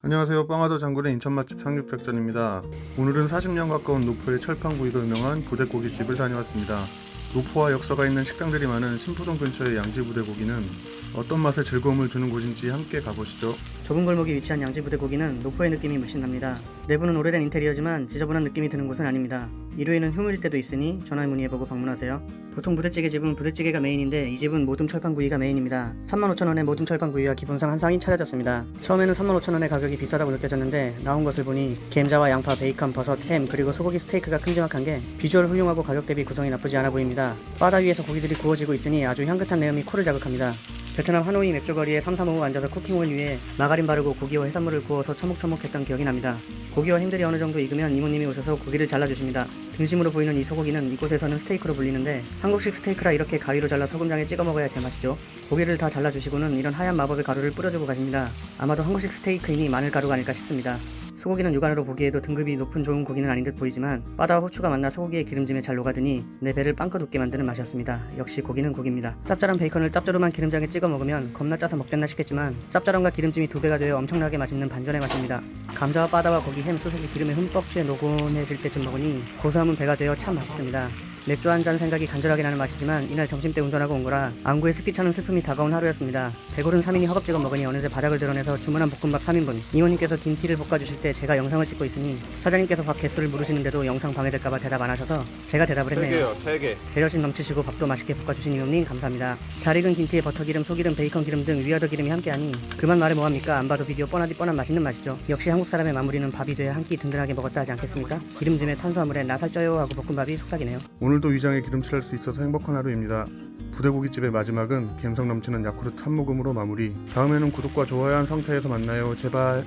안녕하세요. 빵하더 장군의 인천 맛집 상륙 작전입니다. 오늘은 40년 가까운 노포의 철판구이가 유명한 부대고기집을 다녀왔습니다. 노포와 역사가 있는 식당들이 많은 신포동 근처의 양지 부대고기는 어떤 맛의 즐거움을 주는 곳인지 함께 가보시죠. 좁은 골목에 위치한 양지부대 고기는 노포의 느낌이 물씬 납니다. 내부는 오래된 인테리어지만 지저분한 느낌이 드는 곳은 아닙니다. 일요일은 휴무일 때도 있으니 전화 문의해보고 방문하세요. 보통 부대찌개 집은 부대찌개가 메인인데 이 집은 모둠 철판구이가 메인입니다. 35,000원에 모둠 철판구이와 기본상 한 상이 차려졌습니다. 처음에는 35,000원의 가격이 비싸다고 느껴졌는데 나온 것을 보니 겜자와 양파, 베이컨, 버섯, 햄 그리고 소고기 스테이크가 큼지막한 게 비주얼 훌륭하고 가격 대비 구성이 나쁘지 않아 보입니다. 바다 위에서 고기들이 구워지고 있으니 아주 향긋한 내음이 코를 자극합니다. 베트남 하노이 맥주거리에 335 앉아서 쿠킹홀 위에 마가린 바르고 고기와 해산물을 구워서 처목처목했던 기억이 납니다. 고기와 힘들이 어느 정도 익으면 이모님이 오셔서 고기를 잘라주십니다. 등심으로 보이는 이 소고기는 이곳에서는 스테이크로 불리는데 한국식 스테이크라 이렇게 가위로 잘라 소금장에 찍어 먹어야 제맛이죠. 고기를 다 잘라주시고는 이런 하얀 마법의 가루를 뿌려주고 가십니다. 아마도 한국식 스테이크이니 마늘 가루가 아닐까 싶습니다. 소고기는 육안으로 보기에도 등급이 높은 좋은 고기는 아닌 듯 보이지만 바다와 후추가 만나 소고기의 기름짐에 잘 녹아드니 내 배를 빵긋 웃게 만드는 맛이었습니다. 역시 고기는 고기입니다. 짭짤한 베이컨을 짭조름한 기름장에 찍어 먹으면 겁나 짜서 먹겠나 싶겠지만 짭짤함과 기름짐이 두 배가 되어 엄청나게 맛있는 반전의 맛입니다. 감자와 바다와 고기, 햄, 소세지 기름에 흠뻑 취해 노곤해질 때쯤 먹으니 고소함은 배가 되어 참 맛있습니다. 맥주 한 잔 생각이 간절하게 나는 맛이지만 이날 점심 때 운전하고 온 거라 안구에 습기 차는 슬픔이 다가온 하루였습니다. 배고른 3인이 허겁지겁 먹으니 어느새 바닥을 드러내서 주문한 볶음밥 3인분 이모님께서 김티를 볶아주실 때 제가 영상을 찍고 있으니 사장님께서 밥 개수를 물으시는데도 영상 방해될까봐 대답 안 하셔서 제가 대답을 했네요. 세 개. 배려심 넘치시고 밥도 맛있게 볶아주신 이모님 감사합니다. 잘 익은 김치에 버터기름, 소기름, 베이컨 기름 등 위아더 기름이 함께하니 그만 말해 뭐합니까? 안 봐도 비디오 뻔하디 뻔한 맛있는 맛이죠. 역시 한국 사람의 마무리는 밥이 돼야 한 끼 든든하게 먹었다 하지 않겠습니까? 기름짐에 탄수화물에 나 살쪄요 하고 볶음밥이 속삭이네요. 오늘 도 위장에 기름칠할 수 있어서 행복한 하루입니다. 부대고기집의 마지막은 감성 넘치는 야쿠르트 한 모금으로 마무리. 다음에는 구독과 좋아요 한 상태에서 만나요. 제발.